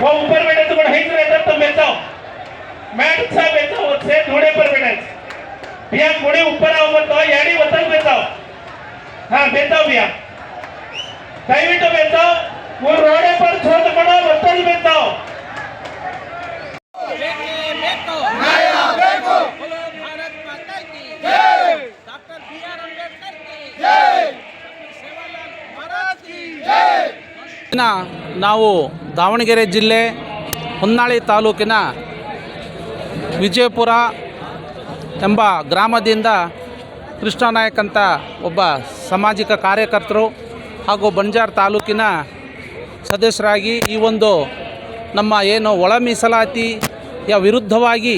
वो ऊपर बैठे तो बढ़ाई नहीं रहता तो बेचाओ मैट अच्छा बेचाओ उससे घोड़े पर बैठे भैया घोड़े ऊपर आओ बताओ यानी बताओ बेचाओ हाँ बेचाओ भैया कहीं भी तो बेचाओ वो रोड़े पर छोड़ पड़ो बताओ बेचाओ ಇನ್ನ ನಾವು ದಾವಣಗೆರೆ ಜಿಲ್ಲೆ ಹೊನ್ನಾಳಿ ತಾಲೂಕಿನ ವಿಜಯಪುರ ಎಂಬ ಗ್ರಾಮದಿಂದ ಕೃಷ್ಣನಾಯಕ್ ಅಂತ ಒಬ್ಬ ಸಾಮಾಜಿಕ ಕಾರ್ಯಕರ್ತರು ಹಾಗೂ ಬಂಜಾರ್ ತಾಲೂಕಿನ ಸದಸ್ಯರಾಗಿ ಈ ಒಂದು ನಮ್ಮ ಏನು ಒಳ ಮೀಸಲಾತಿಯ ವಿರುದ್ಧವಾಗಿ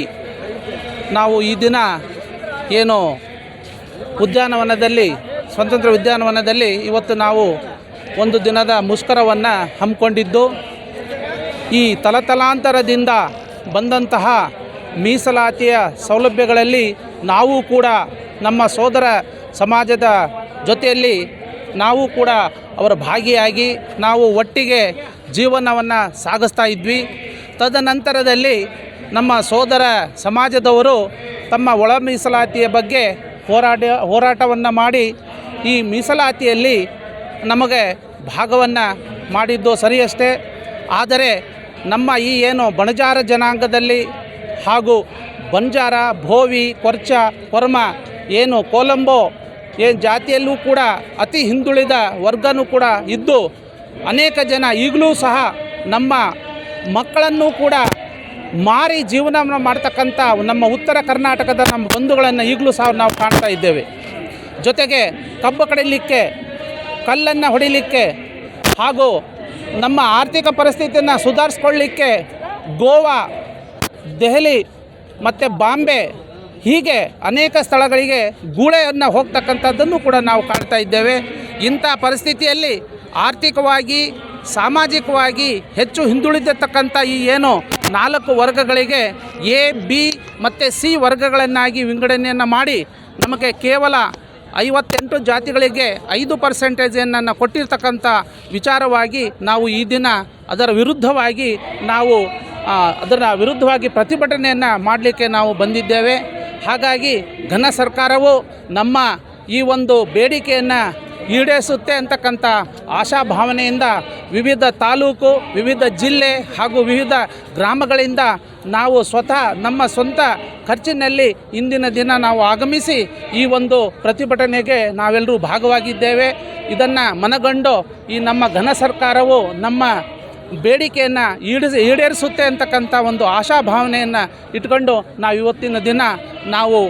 ನಾವು ಈ ದಿನ ಏನು ಉದ್ಯಾನವನದಲ್ಲಿ, ಸ್ವತಂತ್ರ ಉದ್ಯಾನವನದಲ್ಲಿ ಇವತ್ತು ನಾವು ಒಂದು ದಿನದ ಮುಷ್ಕರವನ್ನು ಹಮ್ಮಿಕೊಂಡಿದ್ದು, ಈ ತಲತಲಾಂತರದಿಂದ ಬಂದಂತಹ ಮೀಸಲಾತಿಯ ಸೌಲಭ್ಯಗಳಲ್ಲಿ ನಾವು ಕೂಡ ನಮ್ಮ ಸೋದರ ಸಮಾಜದ ಜೊತೆಯಲ್ಲಿ ನಾವು ಕೂಡ ಅವರ ಭಾಗಿಯಾಗಿ ನಾವು ಒಟ್ಟಿಗೆ ಜೀವನವನ್ನು ಸಾಗಿಸ್ತಾ ಇದ್ವಿ. ತದನಂತರದಲ್ಲಿ ನಮ್ಮ ಸೋದರ ಸಮಾಜದವರು ತಮ್ಮ ಒಳ ಮೀಸಲಾತಿಯ ಬಗ್ಗೆ ಹೋರಾಟ, ಹೋರಾಟವನ್ನು ಮಾಡಿ ಈ ಮೀಸಲಾತಿಯಲ್ಲಿ ನಮಗೆ ಭಾಗವನ್ನು ಮಾಡಿದ್ದು ಸರಿಯಷ್ಟೇ. ಆದರೆ ನಮ್ಮ ಈ ಏನು ಬಣಜಾರ ಜನಾಂಗದಲ್ಲಿ ಹಾಗೂ ಬಂಜಾರ, ಭೋವಿ, ಕೊರ್ಚ, ಕೊರ್ಮ, ಏನು ಕೋಲಂಬೋ, ಏನು ಜಾತಿಯಲ್ಲೂ ಕೂಡ ಅತಿ ಹಿಂದುಳಿದ ವರ್ಗನೂ ಕೂಡ ಇದ್ದು ಅನೇಕ ಜನ ಈಗಲೂ ಸಹ ನಮ್ಮ ಮಕ್ಕಳನ್ನು ಕೂಡ ಮಾರಿ ಜೀವನವನ್ನು ಮಾಡ್ತಕ್ಕಂಥ ನಮ್ಮ ಉತ್ತರ ಕರ್ನಾಟಕದ ನಮ್ಮ ಬಂಧುಗಳನ್ನು ಈಗಲೂ ಸಹ ನಾವು ಕಾಣ್ತಾ ಇದ್ದೇವೆ. ಜೊತೆಗೆ ಕಬ್ಬು ಕಡಿಲಿಕ್ಕೆ ಕಲ್ಲನ್ನು ಹೊಡಿಲಿಕ್ಕೆ ಹಾಗೂ ನಮ್ಮ ಆರ್ಥಿಕ ಪರಿಸ್ಥಿತಿಯನ್ನು ಸುಧಾರಿಸ್ಕೊಳ್ಳಿಕ್ಕೆ ಗೋವಾ, ದೆಹಲಿ ಮತ್ತು ಬಾಂಬೆ ಹೀಗೆ ಅನೇಕ ಸ್ಥಳಗಳಿಗೆ ಗೂಳೆಯನ್ನು ಹೋಗ್ತಕ್ಕಂಥದ್ದನ್ನು ಕೂಡ ನಾವು ಕಾಣ್ತಾ ಇದ್ದೇವೆ. ಇಂಥ ಪರಿಸ್ಥಿತಿಯಲ್ಲಿ ಆರ್ಥಿಕವಾಗಿ, ಸಾಮಾಜಿಕವಾಗಿ ಹೆಚ್ಚು ಹಿಂದುಳಿದಿರ್ತಕ್ಕಂಥ ಈ ಏನು ನಾಲ್ಕು ವರ್ಗಗಳಿಗೆ ಎ, ಬಿ ಮತ್ತು ಸಿ ವರ್ಗಗಳನ್ನಾಗಿ ವಿಂಗಡಣೆಯನ್ನು ಮಾಡಿ ನಮಗೆ ಕೇವಲ ಐವತ್ತೆಂಟು ಜಾತಿಗಳಿಗೆ ಐದು ಪರ್ಸೆಂಟೇಜನ್ನು ಕೊಟ್ಟಿರ್ತಕ್ಕಂಥ ವಿಚಾರವಾಗಿ ನಾವು ಈ ದಿನ ಅದರ ವಿರುದ್ಧವಾಗಿ ನಾವು ಅದರ ವಿರುದ್ಧವಾಗಿ ಪ್ರತಿಭಟನೆಯನ್ನು ಮಾಡಲಿಕ್ಕೆ ನಾವು ಬಂದಿದ್ದೇವೆ. ಹಾಗಾಗಿ ಘನ ಸರ್ಕಾರವು ನಮ್ಮ ಈ ಒಂದು ಬೇಡಿಕೆಯನ್ನು ಈಡೇರಿಸುತ್ತೆ ಅಂತಕ್ಕಂಥ ಆಶಾಭಾವನೆಯಿಂದ ವಿವಿಧ ತಾಲೂಕು, ವಿವಿಧ ಜಿಲ್ಲೆ ಹಾಗೂ ವಿವಿಧ ಗ್ರಾಮಗಳಿಂದ ನಾವು ಸ್ವತಃ ನಮ್ಮ ಸ್ವಂತ ಖರ್ಚಿನಲ್ಲಿ ಇಂದಿನ ದಿನ ನಾವು ಆಗಮಿಸಿ ಈ ಒಂದು ಪ್ರತಿಭಟನೆಗೆ ನಾವೆಲ್ಲರೂ ಭಾಗವಾಗಿದ್ದೇವೆ. ಇದನ್ನು ಮನಗಂಡು ಈ ನಮ್ಮ ಘನ ಸರ್ಕಾರವು ನಮ್ಮ ಬೇಡಿಕೆಯನ್ನು ಈಡಿಸಿ ಈಡೇರಿಸುತ್ತೆ ಅಂತಕ್ಕಂಥ ಒಂದು ಆಶಾಭಾವನೆಯನ್ನು ಇಟ್ಕೊಂಡು ನಾವು ಇವತ್ತಿನ ದಿನ ನಾವು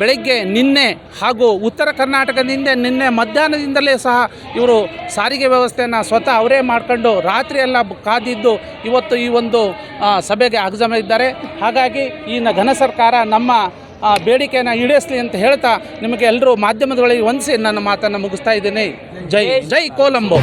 ಬೆಳಗ್ಗೆ ನಿನ್ನೆ ಹಾಗೂ ಉತ್ತರ ಕರ್ನಾಟಕದಿಂದ ನಿನ್ನೆ ಮಧ್ಯಾಹ್ನದಿಂದಲೇ ಸಹ ಇವರು ಸಾರಿಗೆ ವ್ಯವಸ್ಥೆಯನ್ನು ಸ್ವತಃ ಅವರೇ ಮಾಡ್ಕೊಂಡು ರಾತ್ರಿ ಎಲ್ಲ ಕಾದಿದ್ದು ಇವತ್ತು ಈ ಒಂದು ಸಭೆಗೆ ಆಗಮಿದ್ದಾರೆ ಹಾಗಾಗಿ ಈ ಘನ ಸರ್ಕಾರ ನಮ್ಮ ಬೇಡಿಕೆಯನ್ನು ಈಡೇರಿಸಲಿ ಅಂತ ಹೇಳ್ತಾ ನಿಮಗೆ ಎಲ್ಲರೂ ಮಾಧ್ಯಮದೊಳಗೆ ವಂದಿಸಿ ನನ್ನ ಮಾತನ್ನು ಮುಗಿಸ್ತಾ ಇದ್ದೀನಿ. ಜೈ ಜೈ ಕೋಲಂಬೋ.